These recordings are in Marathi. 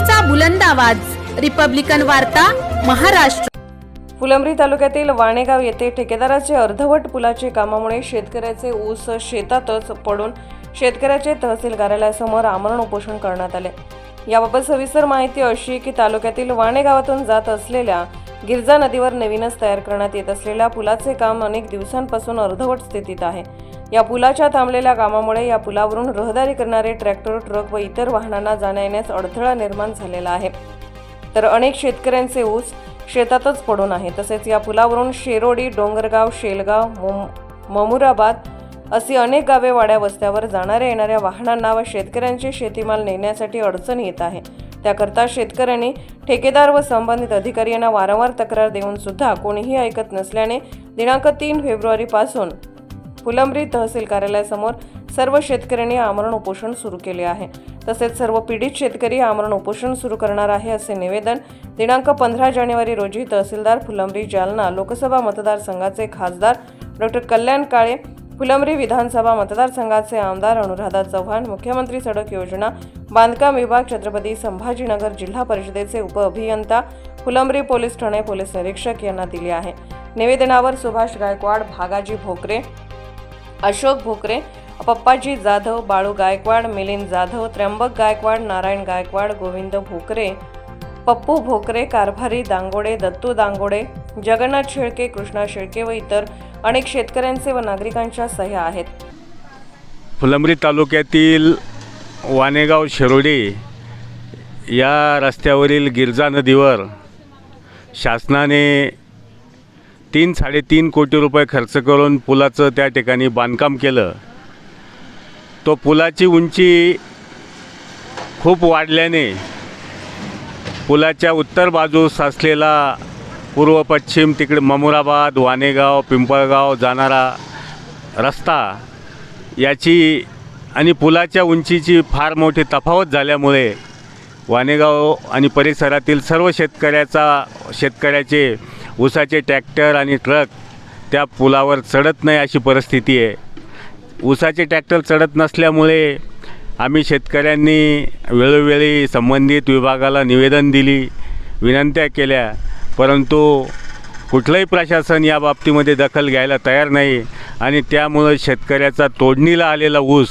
लोकशाहीचा बुलंद आवाज. रिपब्लिकन वार्ता महाराष्ट्र. फुलंब्री तालुक्यातील वाणेगाव येथे ठेकेदाराचे अर्धवट पुलाचे कामामुळे शेतकऱ्याचे ऊस शेतातच पडून शेतकऱ्याचे तहसील कार्यालयासमोर आमरण उपोषण करण्यात आले. याबाबत सविस्तर माहिती अशी की तालुक्यातील वाणे गावातून जात असलेल्या गिरजा नदीवर नवीनच तयार करण्यात येत असलेल्या पुलाचे काम अनेक दिवसांपासून अर्धवट स्थितीत आहे. या पुलाच्या थांबलेल्या कामामुळे या पुलावरून रहदारी करणारे ट्रॅक्टर ट्रक व इतर वाहनांना जाण्या येण्यास अडथळा निर्माण झालेला आहे. तर अनेक शेतकऱ्यांचे ऊस शेतातच पडून आहे. तसेच या पुलावरून शेरोडी डोंगरगाव शेलगाव मोम- ममुराबाद अशी अनेक गावे वाड्या वस्त्यावर जाणाऱ्या येणाऱ्या वाहनांना व शेतकऱ्यांचे शेतीमाल नेण्यासाठी अडचण येत आहे. त्याकरता शेतकऱ्यांनी ठेकेदार व संबंधित अधिकारी यांना वारंवार तक्रार देऊन सुद्धा कोणीही ऐकत नसल्याने दिनांक तीन फेब्रुवारीपासून फुलंब्री तहसील कार्यालयासमोर सर्व शेतकऱ्यांनी आमरण उपोषण सुरू केले आहे. तसेच सर्व पीडित शेतकरी आमरण उपोषण सुरू करणार आहे असे निवेदन दिनांक पंधरा जानेवारी रोजी तहसीलदार फुलंब्री जालना लोकसभा मतदारसंघाचे खासदार डॉक्टर कल्याण काळे फुलंब्री विधानसभा मतदारसंघाचे आमदार अनुराधा चव्हाण मुख्यमंत्री सडक योजना बांधकाम विभाग छत्रपती संभाजीनगर जिल्हा परिषदेचे उपअभियंता फुलंब्री पोलीस ठाणे पोलीस निरीक्षक यांना दिले आहे. निवेदनावर सुभाष गायकवाड भागाजी भोकरे अशोक भोकरे पप्पाजी जाधव बाळू गायकवाड मिलिंद जाधव त्र्यंबक गायकवाड नारायण गायकवाड गोविंद भोकरे पप्पू भोकरे कारभारी दांगोडे दत्तू दांगोडे जगन्नाथ शेळके कृष्णा शेळके व इतर अनेक शेतकऱ्यांचे व नागरिकांच्या सह्या आहेत. फुलंब्री तालुक्यातील वानेगाव शिरोडे या रस्त्यावरील गिरजा नदीवर शासनाने तीन साडेतीन कोटी रुपये खर्च करून पुलाचं त्या ठिकाणी बांधकाम केलं. तो पुलाची उंची खूप वाढल्याने पुलाच्या उत्तर बाजूस असलेला पूर्व पश्चिम तिकडे ममुराबाद वानेगाव पिंपळगाव जाणारा रस्ता याची आणि पुलाच्या उंचीची फार मोठी तफावत झाल्यामुळे वानेगाव आणि परिसरातील सर्व शेतकऱ्याचा शेतकऱ्याचे ऊसाचे ट्रॅक्टर आणि ट्रक त्या पुलावर चढत नाही अशी परिस्थिती आहे. ऊसाचे ट्रॅक्टर चढत नसल्यामुळे आम्ही शेतकऱ्यांनी वेळोवेळी संबंधित विभागाला निवेदन दिली विनंत्या केल्या परंतु कुठलंही प्रशासन या बाबतीमध्ये दखल घ्यायला तयार नाही आणि त्यामुळं शेतकऱ्याचा तोडणीला आलेला ऊस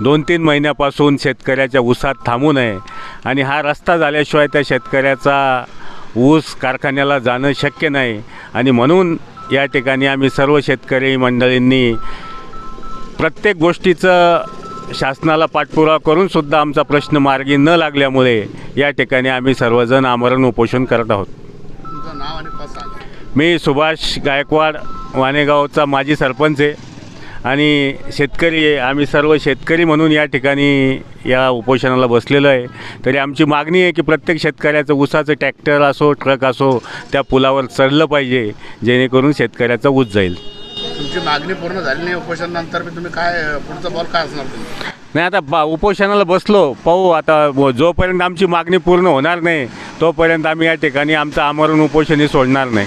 दोन तीन महिन्यापासून शेतकऱ्याच्या ऊसात थांबू नये आणि हा रस्ता झाल्याशिवाय त्या शेतकऱ्याचा ऊस कारखान्याला जाणं शक्य नाही. आणि म्हणून या ठिकाणी आम्ही सर्व शेतकरी मंडळींनी प्रत्येक गोष्टीचं शासनाला पाठपुरावा करून सुद्धा आमचा प्रश्न मार्गी न लागल्यामुळे या ठिकाणी आम्ही सर्वजण आमरण उपोषण करत आहोत. मी सुभाष गायकवाड वाणेगावचा माजी सरपंच आहे. आणि शेतकरी आम्ही सर्व शेतकरी म्हणून या ठिकाणी या उपोषणाला बसलेलो आहे. तरी आमची मागणी आहे की प्रत्येक शेतकऱ्याचं ऊसाचं ट्रॅक्टर असो ट्रक असो त्या पुलावर चढलं पाहिजे जेणेकरून शेतकऱ्याचा ऊस जाईल. तुमची मागणी पूर्ण झाली नाही उपोषण नंतर बी तुम्ही काय पुढचं बॉल काय असणार तुम्ही नाही आता बा उपोषणाला बसलो. पाहू आता जोपर्यंत आमची मागणी पूर्ण होणार नाही तोपर्यंत आम्ही या ठिकाणी आमचं आमरण उपोषणही सोडणार नाही.